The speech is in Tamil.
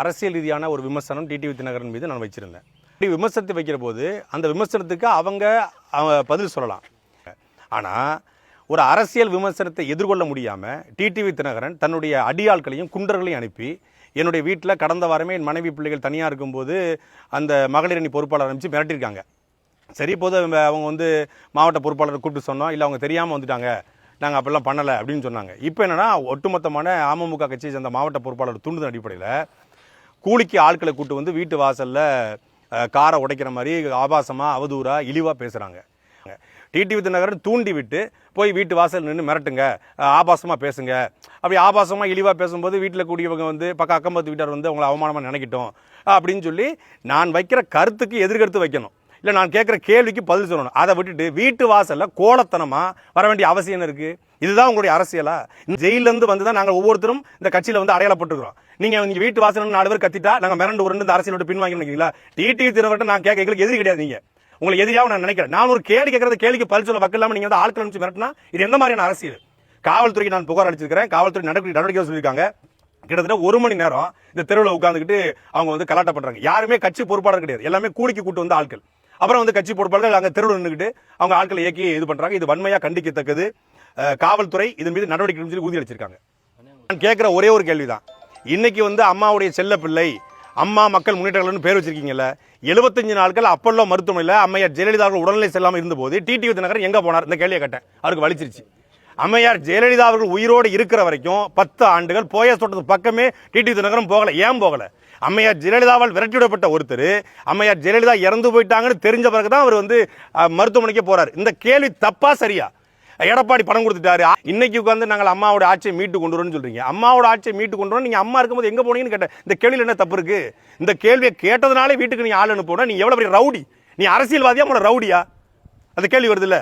அரசியல் ரீதியான ஒரு விமர்சனம் டிடிவி தினகரன் மீது நான் வச்சிருந்தேன். அப்படி விமர்சனத்தை வைக்கிற போது அந்த விமர்சனத்துக்கு அவங்க அவங்க பதில் சொல்லலாம். ஆனால் ஒரு அரசியல் விமர்சனத்தை எதிர்கொள்ள முடியாமல் டிடிவி தினகரன் தன்னுடைய அடியாட்களையும் குண்டர்களையும் அனுப்பி என்னுடைய வீட்டில் கடந்த வாரமே என் மனைவி பிள்ளைகள் தனியாக இருக்கும்போது அந்த மகளிர் அணி பொறுப்பாளர் அனுப்பிச்சு மிரட்டியிருக்காங்க. சரி போது அவங்க அவங்க வந்து மாவட்ட பொறுப்பாளரை கூப்பிட்டு சொன்னோம் இல்லை அவங்க தெரியாமல் வந்துட்டாங்க. நாங்கள் அப்படிலாம் பண்ணலை அப்படின்னு சொன்னாங்க. இப்போ என்னன்னா ஒட்டுமொத்தமான அமமுக கட்சியை சேர்ந்த மாவட்ட பொறுப்பாளர் தூண்டுதல் அடிப்படையில் கூலிக்கு ஆட்களை கூட்டு வந்து வீட்டு வாசலில் காரை உடைக்கிற மாதிரி ஆபாசமாக அவதூறாக இழிவாக பேசுகிறாங்க டிடிவி தினகரன் தூண்டி விட்டு போய் வீட்டு வாசல் நின்று மிரட்டுங்க ஆபாசமாக பேசுங்க. அப்படி ஆபாசமாக இழிவாக பேசும்போது வீட்டில் கூடியவங்க வந்து பக்கம் அக்கம்பத்து வீட்டார் வந்து அவங்கள அவமானமாக நினைக்கட்டும். அப்படின்னு சொல்லி நான் வைக்கிற கருத்துக்கு எதிர்கருத்து வைக்கணும். இல்லை நான் கேட்குற கேள்விக்கு பதில் சொல்லணும். அதை விட்டுட்டு வீட்டு வாசலில் கோலத்தனமாக வர வேண்டிய அவசியம் இருக்குது இதுதான் உங்களுடைய அரசியலா? இந்த ஜெயிலேருந்து வந்து தான் நாங்கள் ஒவ்வொருத்தரும் இந்த கட்சியில் வந்து அடையாளப்பட்டிருக்கிறோம். நீங்கள் நீங்கள் வீட்டு வாசல் நாலு பேர் கத்திட்டா நாங்கள் மிரண்டு உருண்டு இந்த அரசியலோட பின்வாங்கி நினைக்கிறீங்களா டிடி திருவட்ட நான் கேட்க எங்களுக்கு எதிரி கிடையாது நீங்கள் உங்களுக்கு எதிரியாக நான் நினைக்கிறேன் நான் ஒரு கேள்வி கேட்கறது கேள்விக்கு பதில் சொல்ல வக்கல் இல்லாமல் நீங்கள் வந்து ஆட்கள் அனுப்பிச்சு மிரட்டினா இது எந்த மாதிரியான அரசியல்? காவல்துறைக்கு நான் புகார் அளிச்சிருக்கிறேன். காவல்துறை நடவடிக்கை நடவடிக்கை சொல்லியிருக்காங்க. கிட்டத்தட்ட ஒரு மணி நேரம் இந்த தெருவில் உட்காந்துக்கிட்டு அவங்க வந்து கலாட்டம் யாருமே கட்சி பொறுப்பாளர் கிடையாது. எல்லாமே கூலிக்கு கூட்டு வந்த ஆட்கள். அப்புறம் வந்து கட்சி பொறுப்பாளர்கள் அங்கே தெருவில் நின்றுக்கிட்டு அவங்க ஆட்களை இயக்கி இது பண்ணுறாங்க இது வன்மையாக கண்டிக்கத்தக்கது. காவல்துறை இதன் மீது நடவடிக்கை சொல்லி உறுதி அளிச்சிருக்காங்க. நான் கேட்குற ஒரே ஒரு கேள்விதான். இன்னைக்கு வந்து அம்மாவுடைய செல்ல பிள்ளை அம்மா மக்கள் முன்னேற்றங்கள்னு பேர் வச்சிருக்கீங்கல்ல எழுபத்தஞ்சு நாட்கள் அப்பல்லோ மருத்துவமனையில் அம்மையார் ஜெயலலிதா அவர்கள் உடல்நிலை செல்லாமல் இருந்தபோது டிடிவி தினகரன் எங்கே போனார்? இந்த கேள்வியை கேட்டேன். அவருக்கு வலிச்சிருச்சு. அம்மையார் ஜெயலலிதா அவர்கள் உயிரோடு இருக்கிற வரைக்கும் பத்து ஆண்டுகள் போயஸ் தோட்டத்து பக்கமே டிடிவி தினகரன் போகலை. ஏன் போகலை? அம்மையார் ஜெயலலிதாவால் விரட்டிவிடப்பட்ட ஒருத்தர். அம்மையார் ஜெயலலிதா இறந்து போயிட்டாங்கன்னு தெரிஞ்ச பிறகு தான் அவர் வந்து மருத்துவமனைக்கு போறாரு. இந்த கேள்வி தப்பா சரியா? எடப்பாடி பணம் கொடுத்துட்டாரு. இன்னைக்கு உட்காந்து நாங்கள் அம்மாவோட ஆட்சியை மீட்டு கொண்டு வரோம்னு சொல்றீங்க. அம்மாவோட ஆட்சியை மீட்டு கொண்டு வரோம் நீங்க அம்மா இருக்கும்போது எங்க போனீங்கன்னு கேட்டேன். இந்த கேள்வியில் என்ன தப்பு இருக்கு? இந்த கேள்வியை கேட்டதுனாலே வீட்டுக்கு நீ ஆள் அனுப்பணும் நீ எவ்வளவு பெரிய ரவுடி? நீ அரசியல்வாதியா? உங்களோட ரவுடியா? அந்த கேள்வி வருது இல்லை